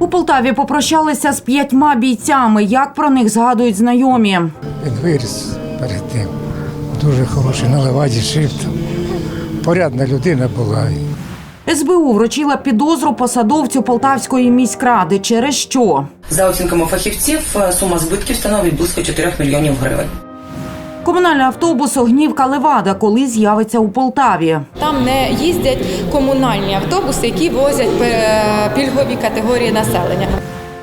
У Полтаві попрощалися з п'ятьма бійцями. Як про них згадують знайомі? Він виріс перед тим. Дуже хороший, на леваді жив. Порядна людина була. СБУ вручила підозру посадовцю Полтавської міськради. Через що? За оцінками фахівців, сума збитків становить близько 4 мільйонів гривень. Комунальний автобус Огнівка Левада коли з'явиться у Полтаві. Там не їздять комунальні автобуси, які возять пільгові категорії населення.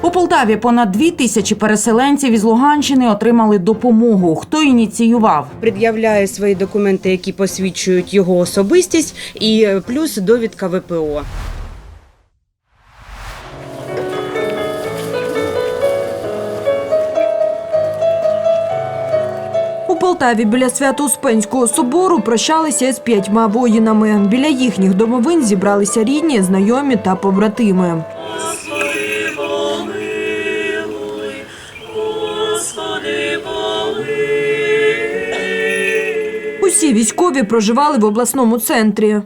У Полтаві понад дві тисячі переселенців із Луганщини отримали допомогу. Хто ініціював? пред'являє свої документи, які посвідчують його особистість, і плюс довідка ВПО. Полтаві біля Свято-Успенського собору прощалися з п'ятьма воїнами. Біля їхніх домовин зібралися рідні, знайомі та побратими. Усі військові проживали в обласному центрі.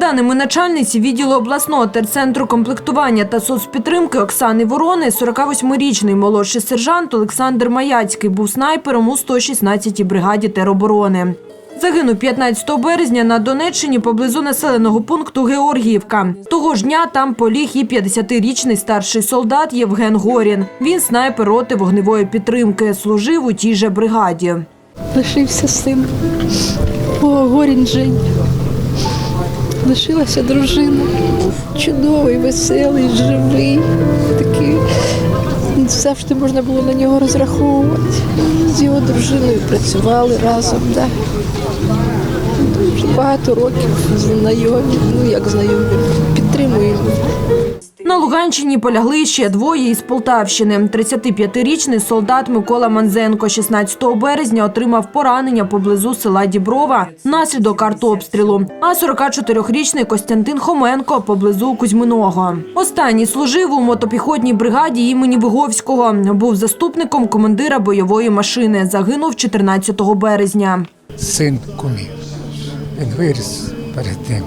Даними начальниці відділу обласного терцентру комплектування та соцпідтримки Оксани Ворони, 48-річний молодший сержант Олександр Маяцький був снайпером у 116-й бригаді тероборони. Загинув 15 березня на Донеччині поблизу населеного пункту Георгіївка. Того ж дня там поліг і 50-річний старший солдат Євген Горін. Він снайпер роти вогневої підтримки, служив у тій же бригаді. Лишився син. О, горінь Жень. Лишилася дружина. Чудовий, веселий, живий. Такий. Завжди можна було на нього розраховувати. З його дружиною працювали разом. Да. Багато років знайомі, ну як знайомі, підтримуємо. На Луганщині полягли ще двоє із Полтавщини. 35-річний солдат Микола Манзенко 16 березня отримав поранення поблизу села Діброва внаслідок артобстрілу. А 44-річний Костянтин Хоменко поблизу Кузьминого. Останній служив у мотопіхотній бригаді імені Виговського. Був заступником командира бойової машини. Загинув 14 березня. Син кумів. Він виріс перед тим.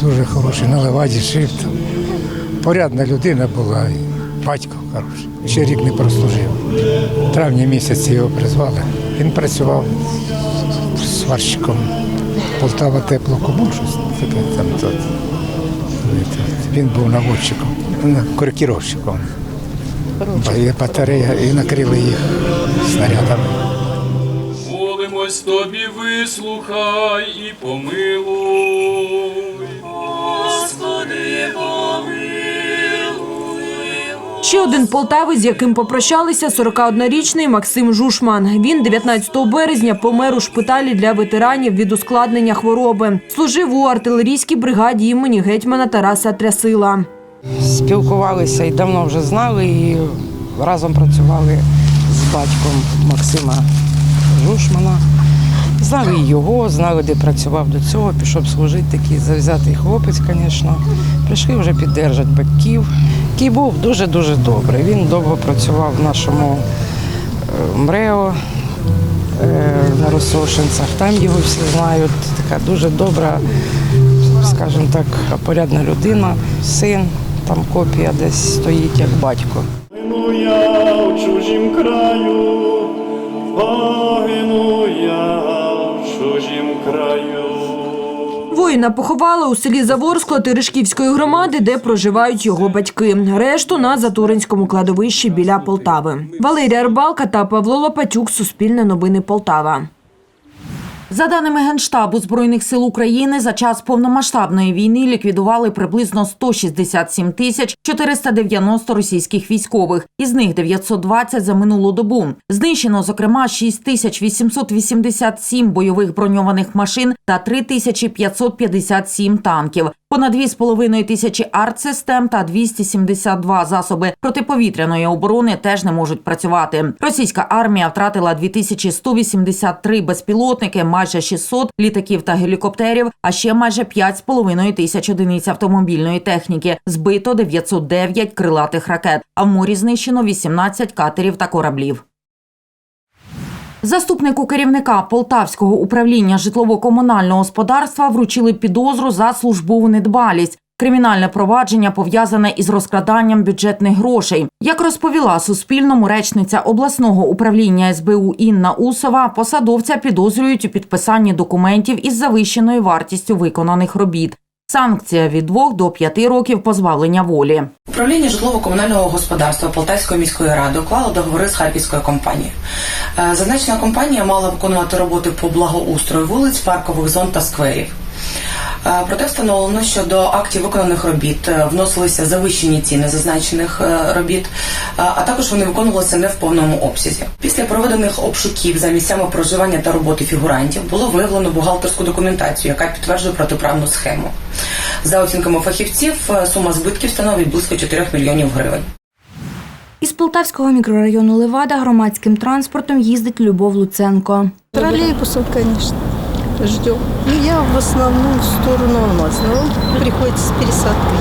Дуже хороший, на леваді. Порядна людина була. і Батько хороший. Ще рік не прослужив. В травні місяці його призвали. Він працював сварщиком Полтава теплокомун, щось таке там. Тут. Він був наводчиком, ну. Є батарея і накрили їх снарядами. Молимось тобі, вислухай і помилуй. Господи, помилуй. Ще один полтавець, з яким попрощалися 41-річний Максим Жушман. Він 19 березня помер у шпиталі для ветеранів від ускладнення хвороби. Служив у артилерійській бригаді імені гетьмана Тараса Трясила. спілкувалися і давно вже знали, і разом працювали з батьком Максима Жушмана. Знали і його, знали, де працював до цього, пішов служити такий завзятий хлопець, звісно. Прийшли вже підтримати батьків, який був дуже-дуже добрий. Він довго працював в нашому е, МРЕО е, на Росошинцях. Там його всі знають. Така дуже добра, скажімо так, порядна людина, син, там копія десь стоїть як батько. Гину я у чужім краю, погину я Воїна поховали у селі Заворскло Терешківської громади, де проживають його батьки. Решту на Затуринському кладовищі біля Полтави. Валерія Рибалка та Павло Лопатюк. Суспільне новини Полтава. За даними Генштабу Збройних сил України, за час повномасштабної війни ліквідували приблизно 167 тисяч 490 російських військових, із них 920 за минулу добу. Знищено, зокрема, 6 тисяч 887 бойових броньованих машин та 3 тисячі 557 танків. Понад 2,5 тисячі артсистем та 272 засоби протиповітряної оборони теж не можуть працювати. Російська армія втратила 2183 безпілотники, майже 600 літаків та гелікоптерів, а ще майже 5,5 тисяч одиниць автомобільної техніки. Збито 909 крилатих ракет. А в морі знищено 18 катерів та кораблів. Заступнику керівника Полтавського управління житлово-комунального господарства вручили підозру за службову недбалість. Кримінальне провадження пов'язане із розкраданням бюджетних грошей. Як розповіла Суспільному речниця обласного управління СБУ Інна Усова, посадовця підозрюють у підписанні документів із завищеною вартістю виконаних робіт. Санкція від 2 до 5 років позбавлення волі. Управління житлово-комунального господарства Полтавської міської ради уклало договори з харківською компанією. Е, Зазначена компанія мала виконувати роботи по благоустрою вулиць, паркових зон та скверів. Е, Проте встановлено, що до актів виконаних робіт е, вносилися завищені ціни зазначених е, робіт, а також вони виконувалися не в повному обсязі. Після проведених обшуків за місцями проживання та роботи фігурантів було виявлено бухгалтерську документацію, яка підтверджує протиправну схему. За оцінками фахівців, сума збитків становить близько 4 мільйонів гривень. Із Полтавського мікрорайону Левада громадським транспортом їздить Любов Луценко. Троллейбусом, конечно, ждем. Ну, я в основном в сторону Алмазного. Приходится с пересадкой.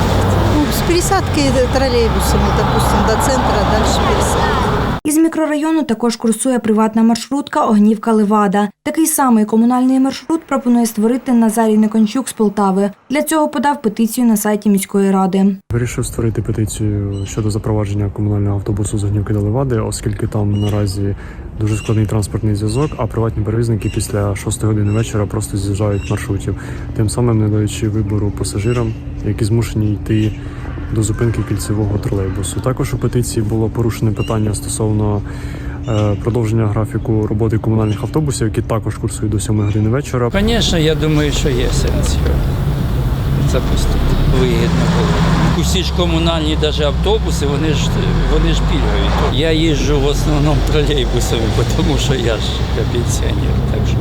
Ну, с пересадкой троллейбусами, допустим, до центра, а дальше пересадка. Із мікрорайону також курсує приватна маршрутка Огнівка Левада. Такий самий комунальний маршрут пропонує створити Назарій Некончук з Полтави. Для цього подав петицію на сайті міської ради. Вирішив створити петицію щодо запровадження комунального автобусу з Огнівки до Левади, оскільки там наразі дуже складний транспортний зв'язок, а приватні перевізники після 6 години вечора просто з'їжджають маршрутів, тим самим не даючи вибору пасажирам, які змушені йти до зупинки кільцевого тролейбусу. Також у петиції було порушене питання стосовно е, продовження графіку роботи комунальних автобусів, які також курсують до 7 години вечора. Звісно, я думаю, що є сенс його запустити. Вигідно було. Усі ж комунальні навіть автобуси, вони ж вони ж пільгові. Я їжджу в основному тролейбусами, тому що я ж я пенсіонер. Так що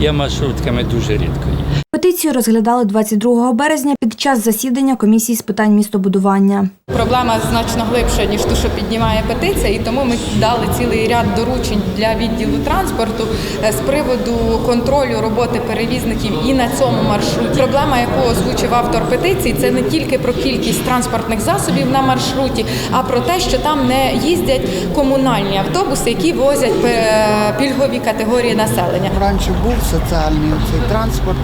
я маршрутками дуже рідко їду. Петицію розглядали 22 березня під час засідання комісії з питань містобудування. Проблема значно глибша, ніж ту, що піднімає петиція, і тому ми дали цілий ряд доручень для відділу транспорту е, з приводу контролю роботи перевізників і на цьому маршруті. Проблема, яку озвучив автор петиції, це не тільки про кількість транспортних засобів на маршруті, а про те, що там не їздять комунальні автобуси, які возять е, пільгові категорії населення. Раніше був соціальний цей транспорт,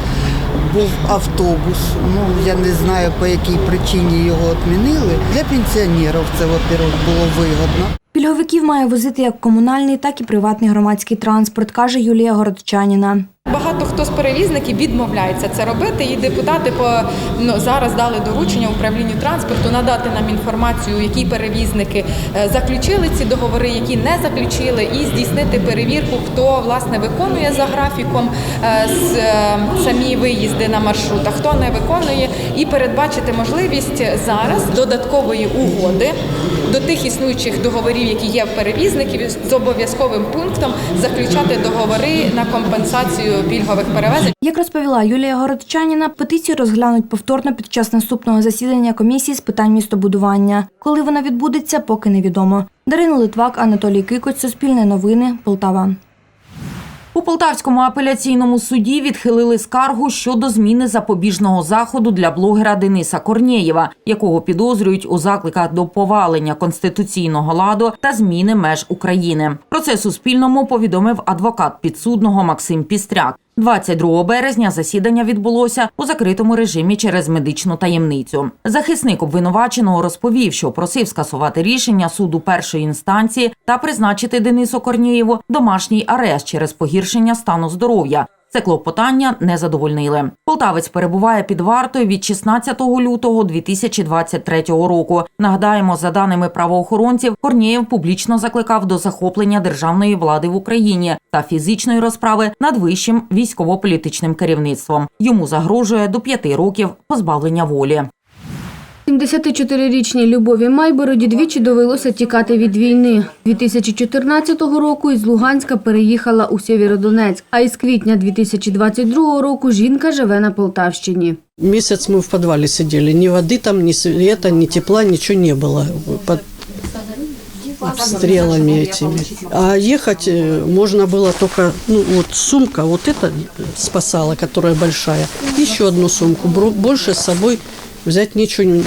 був автобус. Ну я не знаю по якій причині його відмінили. Для пенсіонерів це, во-первых, було вигодно. Пільговиків має возити як комунальний, так і приватний громадський транспорт, каже Юлія Городчаніна. Багато хто з перевізників відмовляється це робити, і депутати по ну зараз дали доручення управлінню транспорту надати нам інформацію, які перевізники е, заключили ці договори, які не заключили, і здійснити перевірку, хто власне виконує за графіком е, е, самі виїзди на маршрутах, хто не виконує, і передбачити можливість зараз додаткової угоди до тих існуючих договорів, які є в перевізників, з обов'язковим пунктом заключати договори на компенсацію пільгових перевезень. Як розповіла Юлія Городчаніна, петицію розглянуть повторно під час наступного засідання комісії з питань містобудування. Коли вона відбудеться, поки невідомо. Дарина Литвак, Анатолій Кикоць, Суспільне новини, Полтава. У Полтавському апеляційному суді відхилили скаргу щодо зміни запобіжного заходу для блогера Дениса Корнєєва, якого підозрюють у закликах до повалення конституційного ладу та зміни меж України. Про це Суспільному повідомив адвокат підсудного Максим Пістряк. 22 березня засідання відбулося у закритому режимі через медичну таємницю. Захисник обвинуваченого розповів, що просив скасувати рішення суду першої інстанції та призначити Денису Корнієву домашній арешт через погіршення стану здоров'я. Це клопотання не задовольнили. Полтавець перебуває під вартою від 16 лютого 2023 року. Нагадаємо, за даними правоохоронців, Корнієв публічно закликав до захоплення державної влади в Україні та фізичної розправи над вищим військово-політичним керівництвом. Йому загрожує до п'яти років позбавлення волі. 74-річній Любові Майбороді двічі довелося тікати від війни. 2014 року із Луганська переїхала у Сєвєродонецьк, а із квітня 2022 року жінка живе на Полтавщині. Місяць ми в підвалі сиділи. Ні води там, ні світа, ні тепла, нічого не було. Під обстрелами этими. А ехать э, можно было только, ну вот сумка, вот эта спасала, которая большая, еще одну сумку, Бро- больше с собой взять ничего,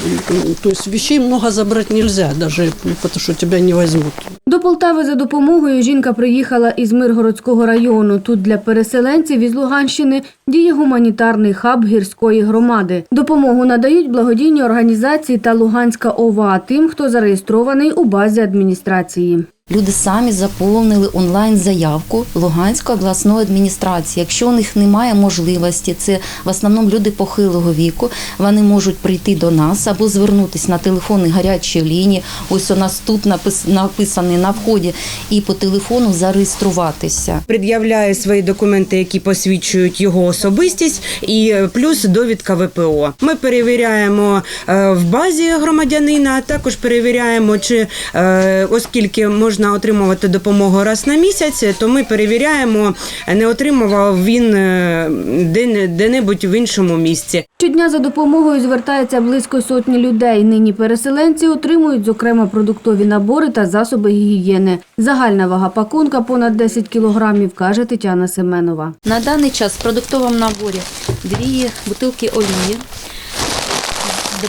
то есть вещей много забрать нельзя, даже потому что тебя не возьмут. До Полтави за допомогою жінка приїхала із Миргородського району. Тут для переселенців із Луганщини діє гуманітарний хаб гірської громади. Допомогу надають благодійні організації та Луганська ОВА тим, хто зареєстрований у базі адміністрації. Люди самі заповнили онлайн заявку Луганської обласної адміністрації. Якщо у них немає можливості, це в основному люди похилого віку, вони можуть прийти до нас або звернутися на телефони гарячої лінії. Ось у нас тут напис- написаний на вході, і по телефону зареєструватися. Пред'являє свої документи, які посвідчують його особистість, і е, плюс довідка ВПО. Ми перевіряємо е, в базі громадянина, а також перевіряємо, чи е, оскільки можна отримувати допомогу раз на місяць, то ми перевіряємо, не отримував він е, де- де-небудь в іншому місці. Щодня за допомогою звертається близько сотні людей. Нині переселенці отримують, зокрема, продуктові набори та засоби гігієни. Загальна вага пакунка понад 10 кілограмів, каже Тетяна Семенова. На даний час в продуктовому наборі дві бутилки олії,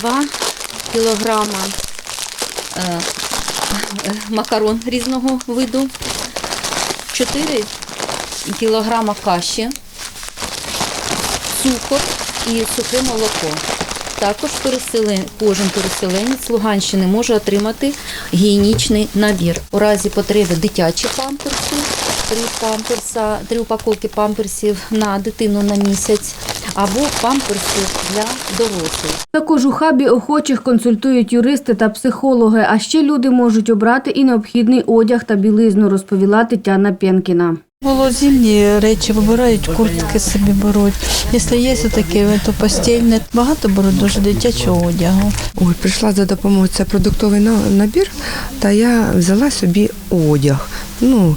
2 кілограма е, макарон різного виду, 4 кілограма каші, цукор і сухе молоко. Також переселен... кожен переселенець Луганщини може отримати гігієнічний набір. У разі потреби дитячі памперси, три памперса, три упаковки памперсів на дитину на місяць або памперси для дорослих. Також у хабі охочих консультують юристи та психологи, а ще люди можуть обрати і необхідний одяг та білизну, розповіла Тетяна Пєнкіна. Було зимні речі, вибирають куртки собі беруть. Якщо є таке, то постільне. Багато беруть дуже дитячого одягу. Ой, прийшла за допомогою. Це продуктовий на- набір, та я взяла собі одяг. Ну,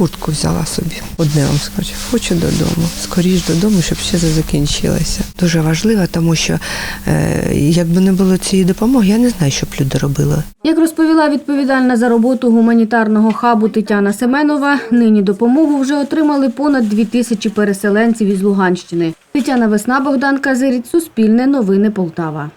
куртку взяла собі. Одне вам скажу. Хочу додому. Скоріш додому, щоб ще це закінчилося. Дуже важливо, тому що е, якби не було цієї допомоги, я не знаю, що б люди робили. Як розповіла відповідальна за роботу гуманітарного хабу Тетяна Семенова, нині допомогу вже отримали понад дві тисячі переселенців із Луганщини. Тетяна Весна, Богдан Казиріць, Суспільне новини Полтава.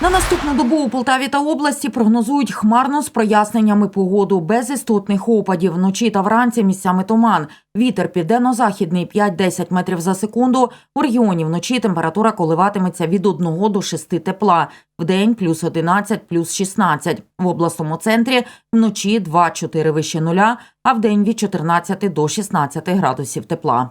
На наступну добу у Полтаві та області прогнозують хмарно з проясненнями погоду, без істотних опадів. Вночі та вранці місцями туман. Вітер південно-західний 5-10 метрів за секунду. У регіоні вночі температура коливатиметься від 1 до 6 тепла. Вдень плюс 11, плюс 16. В обласному центрі вночі 2-4 вище нуля, а вдень від 14 до 16 градусів тепла.